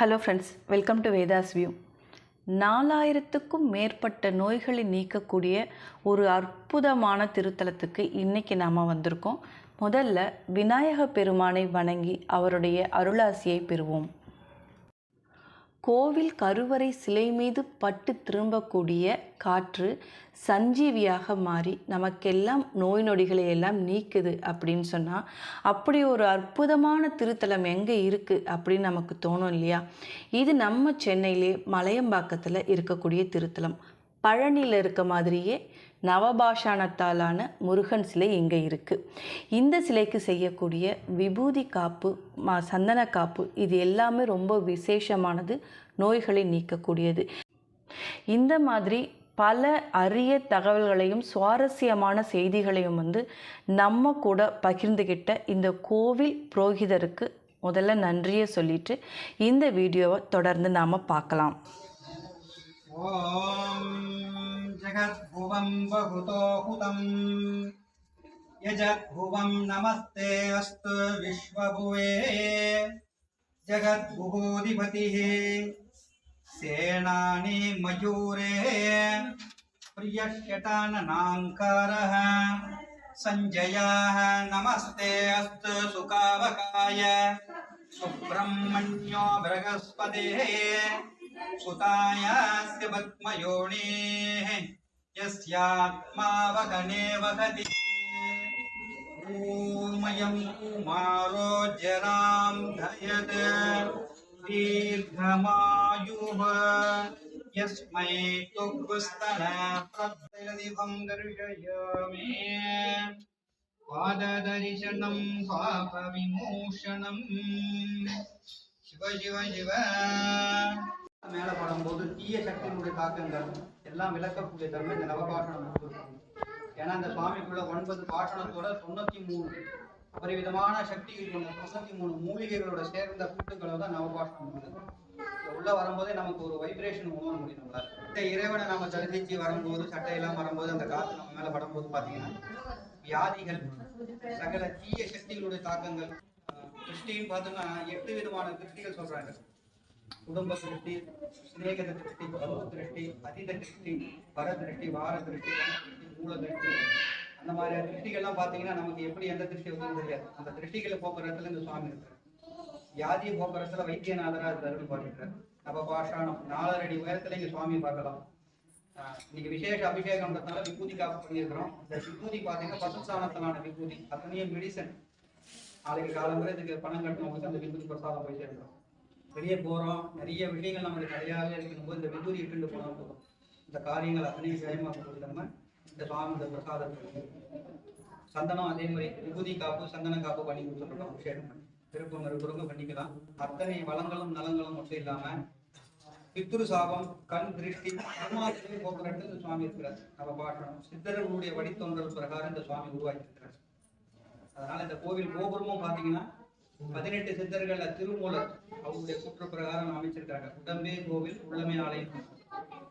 Hello friends welcome to Vedha's view நாலாயிரத்துக்கும் மேற்பட்ட நோய்களை நீக்கக்கூடிய ஒரு அற்புதமான திருத்தலத்துக்கு இன்றைக்கி நாம் வந்திருக்கோம். முதல்ல விநாயக பெருமானை வணங்கி அவருடைய அருளாசியை பெறுவோம். கோவில் கருவறை சிலை மீது பட்டு திரும்பக்கூடிய காற்று சஞ்சீவியாக மாறி நமக்கெல்லாம் நோய் நொடிகளை எல்லாம் நீக்குது அப்படின்னு சொன்னால் அப்படி ஒரு அற்புதமான திருத்தலம் எங்கே இருக்குது அப்படின்னு நமக்கு தோணும் இல்லையா? இது நம்ம சென்னையிலே மலையம்பாக்கத்தில் இருக்கக்கூடிய திருத்தலம். பழனியில் இருக்க மாதிரியே நவபாஷாணத்தாலான முருகன் சிலை இங்கே இருக்குது இந்த சிலைக்கு செய்யக்கூடிய விபூதி காப்பு மா சந்தன காப்பு இது எல்லாமே ரொம்ப விசேஷமானது நோய்களை நீக்கக்கூடியது. இந்த மாதிரி பல அரிய தகவல்களையும் சுவாரஸ்யமான செய்திகளையும் வந்து நம்ம கூட பகிர்ந்துக்கிட்ட இந்த கோவில் புரோகிதருக்கு முதல்ல நன்றியை சொல்லிட்டு இந்த வீடியோவை தொடர்ந்து நாம் பார்க்கலாம். ॐ जगद्भुवं बहुतो हुतम् यजद्भुवं नमस्ते अस्तु विश्वभुवे। जगद्भुवोऽधिपतिः सेनानि मयूरे प्रियश्यटाननाङ्कारः सञ्जयाः नमस्ते अस्तु सुकावकाय सुब्रह्मण्यो बृहस्पतिः। सुतायास्य पद्मयोनेः यस्यात्मावगने वहति। ऊमयं कुमारो जरां धयत्। दीर्घमायुः यस्मै तुस्तन प्रददिवं दर्शयामि। पाददर्शनं पापविमोचनम् शिव शिव शिव। மேல படும்போது தீய சக்தியினுடைய தாக்கங்கள் எல்லாம் விளக்கக்கூடிய தன்மை இந்த நவபாஷணம் ஏன்னா இந்த சுவாமிக்குள்ள ஒன்பது பாஷணத்தோட தொண்ணூத்தி மூணு பரிவிதமான சக்திகள் கொண்ட தொண்ணூத்தி மூணு மூலிகைகளோட சேர்ந்த கூட்டங்களோட தான் நவபாஷணம் உள்ள வரும்போதே நமக்கு ஒரு வைப்ரேஷன் உணர முடியும் நம்மளால இந்த இறைவனை நம்ம தரிசிச்சு வரும்போது சட்டையெல்லாம் வரும்போது அந்த காத்து நம்ம மேல படும்போது பாத்தீங்கன்னா வியாதிகள் சகல தீய சக்திகளுடைய தாக்கங்கள் கிருஷ்டின்னு பார்த்தோம்னா எட்டு விதமான திருஷ்டிகள் சொல்றாங்க. குடும்ப திருஷ்டி சிநேகத திருஷ்டி பருவ திருஷ்டி அதீத திருஷ்டி பர திருஷ்டி வார திருஷ்டி மூல திருஷ்டி. அந்த மாதிரி திருஷ்டிகள்லாம் பார்த்தீங்கன்னா நமக்கு எப்படி எந்த திருஷ்டி வந்து தெரியாது. அந்த திருஷ்டிகளை போக்குறதுல இந்த சுவாமி இருக்காரு. வியாதியை போக்குறதுல வைத்தியநாதரா இருந்தாருன்னு பாத்துக்கிறார் நம்ம பாஷாணம் நாலரை அடி உயரத்துல இங்க சுவாமி பார்க்கலாம். ஆஹ் இன்னைக்கு விசேஷ அபிஷேகம்ன்றதுனால விபூதி காப்பு பண்ணியிருக்கிறோம். இந்த விபூதி பார்த்தீங்கன்னா பசுசாணத்திலான விபூதி. அத்தனையும் மெடிசன் நாளைக்கு காலம்பரை இதுக்கு பணம் கட்டணவங்களுக்கு அந்த விபூதி பிரசாதம் போய் சேர்க்கிறோம் வெளியே போறோம் நிறைய விஷயங்கள் நமக்கு தடையாகவே இருக்கும்போது இந்த விபூதி இட்டுண்டு போனால் போதும். இந்த காரியங்கள் அத்தனையும் ஜெயமாக நம்ம இந்த சுவாமி இந்த பிரசாதத்தை சந்தனம் அதே மாதிரி விபூதி காப்பு சந்தன காப்பு பண்ணி கொடுத்துருக்கோம் அபிஷேகம் பண்ணி விருப்பம் இருக்கிறவங்க பண்ணிக்கலாம். அத்தனை வளங்களும் நலங்களும் மட்டும் இல்லாம பித்ரு சாபம் கண் திருஷ்டி அருமாதிரி போக்குறதுக்கு இந்த சுவாமி இருக்கிறார். நம்ம பாட்டணும் சித்தர்களுடைய வழித்தோன்றல் பிரகாரம் இந்த சுவாமி உருவாக்கி இருக்கிறார். அதனால இந்த கோவில் கோபுரமும் பாத்தீங்கன்னா பதினெட்டு சித்தர்கள் திருமூலர் அவங்களுடைய சுற்று பிரகாரம் அமைச்சிருக்காங்க உடம்பே கோவில் உள்ளமே ஆலயம்.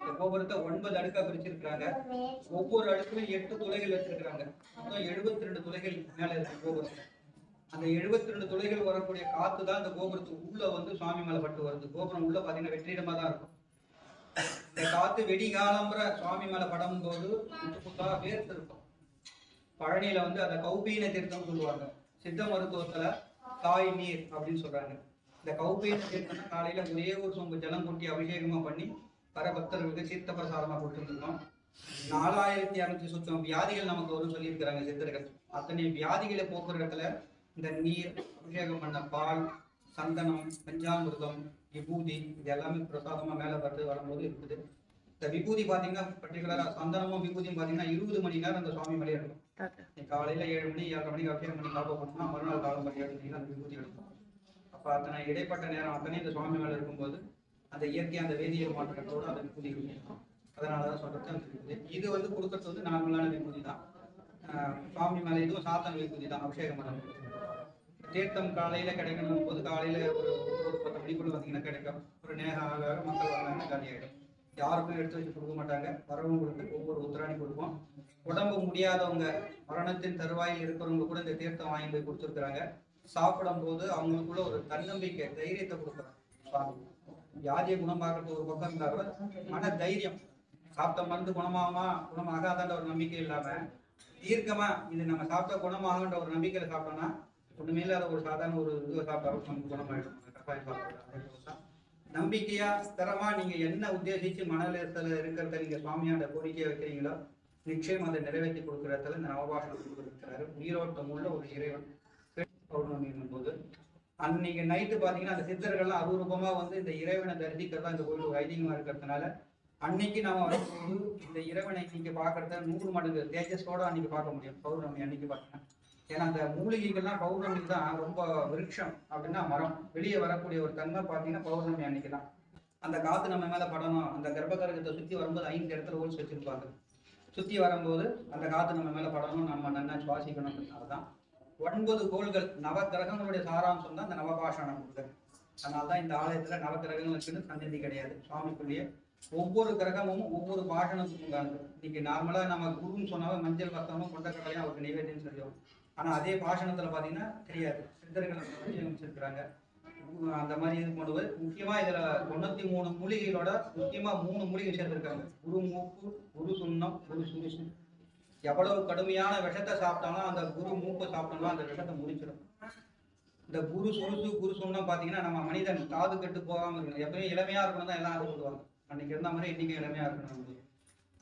இந்த கோபுரத்தை ஒன்பது அடுக்கா பிரிச்சிருக்காங்க ஒவ்வொரு அடுக்குலையும் எட்டு துளைகள் வச்சிருக்கிறாங்க. மொத்தம் எழுபத்தி ரெண்டு துளைகள் மேல இருக்கு கோபுரம் அந்த எழுபத்தி ரெண்டு துளைகள் வரக்கூடிய காத்து தான் இந்த கோபுரத்துக்கு உள்ள வந்து சுவாமி மேல பட்டு வருது. கோபுரம் உள்ள பாத்தீங்கன்னா வெற்றிடமா தான் இருக்கும். இந்த காத்து வெடி காலம்புற சுவாமி மேல படம் போது புத்து புத்தா வேர்த்து இருக்கும். பழனியில வந்து அந்த கௌபீன தீர்த்தம் சொல்லுவாங்க. சித்த மருத்துவத்துல தாய் நீர் அப்படின்னு சொல்றாங்க. இந்த கௌபீன காலையில ஒரே ஒரு சொம்பு ஜலம் கொட்டி அபிஷேகமா பண்ணி வர பக்தர்களுக்கு தீர்த்த பிரசாதமா கொடுத்துருந்தோம். நாலாயிரத்தி அறுநூத்தி சுத்தம் வியாதிகள் நமக்கு வரும் சொல்லியிருக்கிறாங்க சித்தர்கள். அத்தனை வியாதிகளை போக்குற இடத்துல இந்த நீர் அபிஷேகம் பண்ண பால் சந்தனம் பஞ்சாமிர்தம் விபூதி இது எல்லாமே பிரசாதமா மேல வருது வரும்போது இருக்குது. இந்த விபூதி பாத்தீங்கன்னா பர்டிகுலரா சந்தனமும் விபூதியும் பாத்தீங்கன்னா இருபது மணி நேரம் அந்த சுவாமி மேலே இருக்கும். காலையில ஏழு மணி ஏழரை மணிக்கு அபிஷேகம் பண்ணி காப்பா பண்ணா மறுநாள் காலம் பண்ணி ஏழு மணிக்கு அந்த விபூதி எடுப்போம் அப்ப அத்தனை இடைப்பட்ட நேரம் அத்தனை இந்த சுவாமி மேல இருக்கும்போது அந்த இயற்கை அந்த வேதியியல் மாற்றத்தோட அந்த விபூதி இருக்கும். அதனாலதான் சொல்றது அந்த விபூதி இது வந்து கொடுக்கறது வந்து நார்மலான விபூதி தான். ஆஹ் சுவாமி மேல இதுவும் சாத்தன விபூதி தான் அபிஷேகம் பண்ண தீர்த்தம் காலையில கிடைக்கணும் போது காலையில ஒரு ஒரு பத்து மணிக்குள்ள வந்தீங்கன்னா கிடைக்கும். ஒரு நேரம் ஆக ஆக மக்கள் வந்தாங்கன்னா காலி ஆயிடும் யாருக்கும் எடுத்து வச்சு கொடுக்க மாட்டாங்க. வரவங்களுக்கு ஒவ்வொரு உத்தராணி கொடுப்போம். உடம்பு முடியாதவங்க மரணத்தின் தருவாயில் இருக்கிறவங்க கூட இந்த தீர்த்தம் வாங்கி போய் கொடுத்துருக்குறாங்க. சாப்பிடும் போது அவங்களுக்குள்ள ஒரு தன்னம்பிக்கை தைரியத்தை கொடுக்குறாங்க. வியாதியை குணமாக்குறது ஒரு பக்கம் இருந்தா கூட மன தைரியம். சாப்பிட்ட மருந்து குணமாகுமா? குணமாகாதான்ற ஒரு நம்பிக்கை இல்லாம தீர்க்கமா? இது நம்ம சாப்பிட்ட குணமாகன்ற ஒரு நம்பிக்கையில சாப்பிட்டோம்னா ஒண்ணுமே இல்லாத ஒரு சாதாரண ஒரு இதுவை சாப்பிட்டாலும் நமக்கு குணமாயிடும். அந்த சாப்பிடலாம். நம்பிக்கையா ஸ்திரமா நீங்க என்ன உத்தேசிச்சு மனநிலையத்துல இருக்கிறத நீங்க சுவாமியாண்ட கோரிக்கையை வைக்கிறீங்களோ நிச்சயம் அதை நிறைவேற்றி கொடுக்கறதுல இந்த நவபாஷணம் கொடுத்துருக்கிறாரு. உயிரோட்டம் உள்ள ஒரு இறைவன் பௌர்ணமி போது அன்னைக்கு நைட்டு பாத்தீங்கன்னா அந்த சித்தர்கள்லாம் அபூர்வமா வந்து இந்த இறைவனை தரிசிக்கிறதா இந்த கோயில் ஒரு ஐதீகமா இருக்கிறதுனால அன்னைக்கு நாம வரும்போது இந்த இறைவனை நீங்க பாக்குறத நூறு மடங்கு தேஜஸோட அன்னைக்கு பார்க்க முடியும். பௌர்ணமி அன்னைக்கு பாத்தீங்கன்னா. ஏன்னா அந்த மூலிகைகள்லாம் பௌர்ணமி தான் ரொம்ப விருட்சம் அப்படின்னா மரம். வெளியே வரக்கூடிய ஒரு தன்மை பார்த்தீங்கன்னா பௌர்ணமி அன்னைக்கு தான் அந்த காத்து நம்ம மேலே படணும். அந்த கர்ப்பகரகத்தை சுற்றி வரும்போது ஐந்து இடத்துல ஹோல்ஸ் வச்சிருப்பாங்க. சுற்றி வரும்போது அந்த காத்து நம்ம மேலே படணும் நம்ம நல்லா சுவாசிக்கணும்ன்றதுனால தான் ஒன்பது கோள்கள். நவ கிரகங்களுடைய சாராம்சம் தான் இந்த நவபாஷணம். கொடுக்குது அதனால தான் இந்த ஆலயத்தில் நவ கிரகங்கள் இருக்குன்னு சந்ததி கிடையாது. சுவாமிக்குள்ளேயே ஒவ்வொரு கிரகமும் ஒவ்வொரு பாஷணத்துக்கும் உண்டானது இன்னைக்கு நார்மலா நம்ம குருன்னு சொன்னாவே மஞ்சள் வஸ்திரமும் கொண்டக்கடலையும் அவருக்கு நைவேத்தியம் சொல்லுவோம் ஆனா அதே பாஷணத்துல பாத்தீங்கன்னா தெரியாது. சித்தர்களை வச்சிருக்கிறாங்க அந்த மாதிரி இது கொண்டு போய் முக்கியமா இதுல தொண்ணூத்தி மூணு மூலிகைகளோட முக்கியமா மூணு மூலிகை சேர்த்திருக்காங்க. குரு மூக்கு குரு சுண்ணம் குரு சுருசு எவ்வளவு கடுமையான விஷத்தை சாப்பிட்டாலும் அந்த குரு மூக்கை சாப்பிட்டோம்னா அந்த விஷத்தை முடிச்சிடும் இந்த குரு சுருசு குரு சுண்ணம் பாத்தீங்கன்னா நம்ம மனிதன் காது கெட்டு போகாம இருக்கணும். எப்பயும் இளமையா இருக்கணும் தான் எல்லாம் ஆசைப்படுவாங்க அன்னைக்கு இருந்த மாதிரி இன்னைக்கு இளமையா இருக்கணும்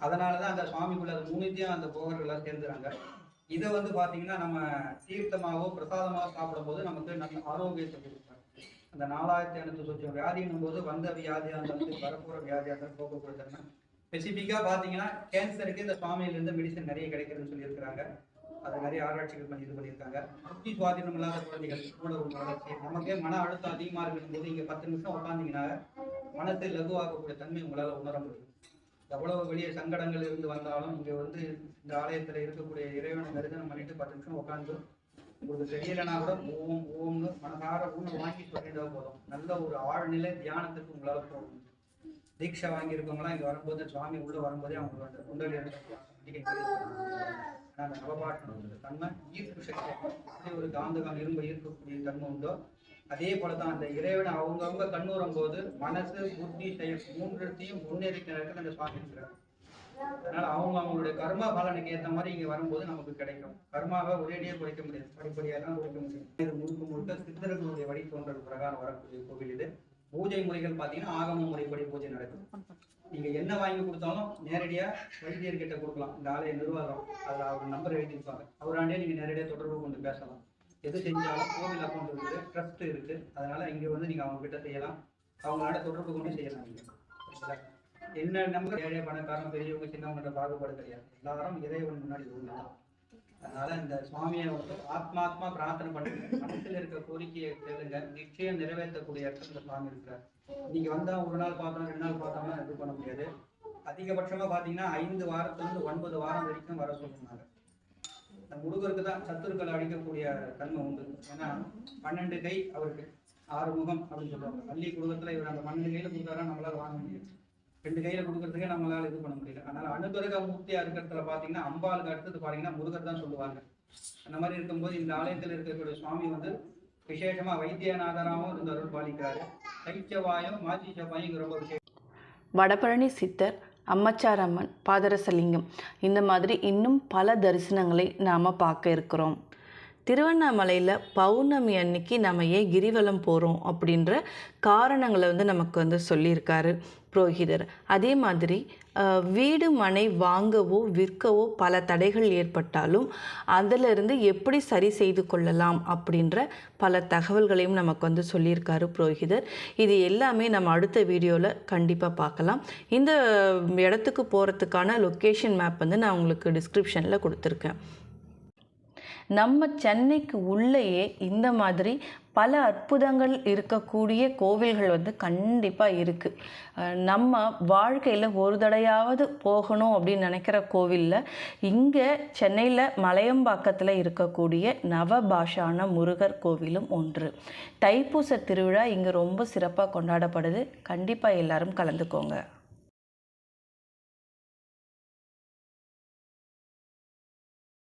அதனாலதான் அந்த சுவாமிக்குள்ள அது மூணுத்தையும் அந்த போகர்கள்லாம் சேர்ந்துறாங்க. இதை வந்து பாத்தீங்கன்னா நம்ம தீர்த்தமாவோ பிரசாதமாவோ சாப்பிடும்போது நமக்கு நல்ல ஆரோக்கியத்தை கொடுப்பாங்க. அந்த நாலாயிரத்தி ஐநூத்தி சொச்சம் வியாதின்னும் போது வந்த வியாதியாக இருந்தாலும் சரி, வரப்போற வியாதியா இருந்தாலும் போக தன்மை ஸ்பெசிஃபிக்கா பார்த்தீங்கன்னா கேன்சருக்கு இந்த சுவாமியிலேருந்து மெடிசன் நிறைய கிடைக்குதுன்னு சொல்லியிருக்கிறாங்க. அது நிறைய ஆராய்ச்சிகள் பண்ணி இது பண்ணியிருக்காங்க. புத்தி சுவாதீனம் இல்லாத குழந்தைகள் உணர்வு வளர்ச்சி நமக்கே மன அழுத்தம் அதிகமாக இருக்கணும் போது பத்து நிமிஷம் உட்காந்தீங்கன்னா மனத்தை லகுவாகக்கூடிய தன்மை உங்களால் உணர முடியும். எவ்வளவு வெளிய சங்கடங்கள் இருந்து வந்தாலும் இங்கே வந்து இந்த ஆலயத்தில் இருக்கக்கூடிய இறைவனை தரிசனம் பண்ணிட்டு பத்து நிமிஷம் உட்காந்து உங்களுக்கு தெரியலைன்னா கூட ஓம் ஓம்னு மனசார ஊன வாங்கி சொல்லிட்டா போதும். நல்ல ஒரு ஆழ்நிலை தியானத்துக்கு உங்களால் போக முடியும். தீட்சை இங்கே வரும்போது சுவாமி உள்ளே வரும்போதே அவங்களோட அந்த குண்டலி அந்த நவபாஷணம் தன்மை ஈர்ப்பு சக்தி. எப்படி ஒரு காந்தகம் இரும்பு ஈர்க்கக்கூடிய தன்மை உண்டோ? அதே போல தான் அந்த இறைவனை அவங்கவுங்க கண்ணுறும் போது மனசு புத்தி செயல் மூன்றத்தையும் முன்னேறிக்கிற இடத்துல அந்த சுவாமி இருக்கிறார். அதனால அவங்க அவங்களுடைய கர்ம பலனுக்கு ஏத்த மாதிரி இங்க வரும்போது நமக்கு கிடைக்கும். கர்மாவை ஒரேடியே குறைக்க முடியாது. படிப்படியாக தான் குறைக்க முடியும். இது முழுக்க முழுக்க சித்தர்களுடைய வழித்தோன்றல் பிரகாரம் வரக்கூடிய கோவில் இது. பூஜை முறைகள் பார்த்தீங்கன்னா ஆகம முறைப்படி பூஜை நடக்கும். நீங்கள் என்ன வாங்கி கொடுத்தாலும் நேரடியாக வைத்தியர்கிட்ட கொடுக்கலாம். இந்த ஆலய நிர்வாகம் அதில் அவர் நம்பர் எழுதியிருப்பாங்க அவராண்டே நீங்கள் நேரடியாக தொடர்பு கொண்டு பேசலாம். எது செஞ்சாலும் கோவில் அக்கௌண்ட் இருக்குது ட்ரஸ்ட் இருக்குது. அதனால் இங்கே வந்து நீங்கள் அவங்க கிட்ட செய்யலாம். அவங்களோட தொடர்பு கொண்டு செய்யலாம் நீங்கள் என்ன நம்பர் ஏழை பணக்காரன் பெரியவங்க சின்னவங்கன்ற பாகுபாடு கிடையாது. எல்லாரும் இறைவன் முன்னாடி ஒண்ணுதான் அதனால இந்த சுவாமியை வந்து ஆத்மாத்மா பிரார்த்தனை பண்ணுங்க. மனசில் இருக்க கோரிக்கையை கேளுங்க. நிச்சயம் நிறைவேற்றக்கூடிய இடத்துல இந்த சுவாமி இருக்கிறார். நீங்க வந்தா ஒரு நாள் பார்த்தோம் ரெண்டு நாள் பார்த்தோம்னா இது பண்ண முடியாது. அதிகபட்சமா பாத்தீங்கன்னா ஐந்து வாரத்துல இருந்து ஒன்பது வாரம் வரைக்கும் வர சொல்லுவாங்க இந்த முருகருக்கு தான் சத்துருக்களை அழிக்கக்கூடிய தன்மை உண்டு. ஏன்னா பன்னெண்டு கை அவருக்கு ஆறு முகம் அப்படின்னு சொல்லுவாங்க. பள்ளி குடும்பத்துல இவர் அந்த பன்னெண்டு கையில கொடுத்தாரா நம்மளால வாங்க முடியும் ரெண்டு கையில கொடுக்கறதுக்கே நம்மளால இது பண்ண முடியல. அதனால அனுகிரக மூர்த்தியா இருக்கிறதுல பாத்தீங்கன்னா அம்பாளுக்கு அடுத்தது பாத்தீங்கன்னா முருகர் தான் சொல்லுவாங்க. அந்த மாதிரி இருக்கும்போது இந்த ஆலயத்தில் இருக்கக்கூடிய சுவாமி வந்து விசேஷமா வைத்தியநாதராகவும் இருந்து அருள் பாலிக்கிறாரு சைச்சவாயம் மாச்சி செவ்வாயும் ரொம்ப விசேஷம். வடபழனி சித்தர் அம்மச்சாரம்மன் பாதரசலிங்கம் இந்த மாதிரி இன்னும் பல தரிசனங்களை நாம் பார்க்க இருக்கிறோம். திருவண்ணாமலையில் பௌர்ணமி அன்னைக்கு நம்ம ஏன் கிரிவலம் போகிறோம் அப்படின்ற காரணங்களை வந்து நமக்கு வந்து சொல்லியிருக்காரு புரோகிதர் அதே மாதிரி வீடு மனை வாங்கவோ விற்கவோ பல தடைகள் ஏற்பட்டாலும் அதிலிருந்து எப்படி சரி செய்து கொள்ளலாம் அப்படின்ற பல தகவல்களையும் நமக்கு வந்து சொல்லியிருக்காரு புரோகிதர் இது எல்லாமே நம்ம அடுத்த வீடியோவில் கண்டிப்பாக பார்க்கலாம். இந்த இடத்துக்கு போகிறதுக்கான லொக்கேஷன் மேப் வந்து நான் உங்களுக்கு டிஸ்கிரிப்ஷனில் கொடுத்துருக்கேன். நம்ம சென்னைக்கு உள்ளேயே இந்த மாதிரி பல அற்புதங்கள் இருக்கக்கூடிய கோவில்கள் வந்து கண்டிப்பாக இருக்குது நம்ம வாழ்க்கையில் ஒரு தடையாவது போகணும் அப்படின்னு நினைக்கிற கோவிலில் இங்கே சென்னையில் மலையம்பாக்கத்தில் இருக்கக்கூடிய நவபாஷான முருகர் கோவிலும் ஒன்று. தைப்பூச திருவிழா இங்கே ரொம்ப சிறப்பாக கொண்டாடப்படுது. கண்டிப்பாக எல்லாரும் கலந்துக்கோங்க.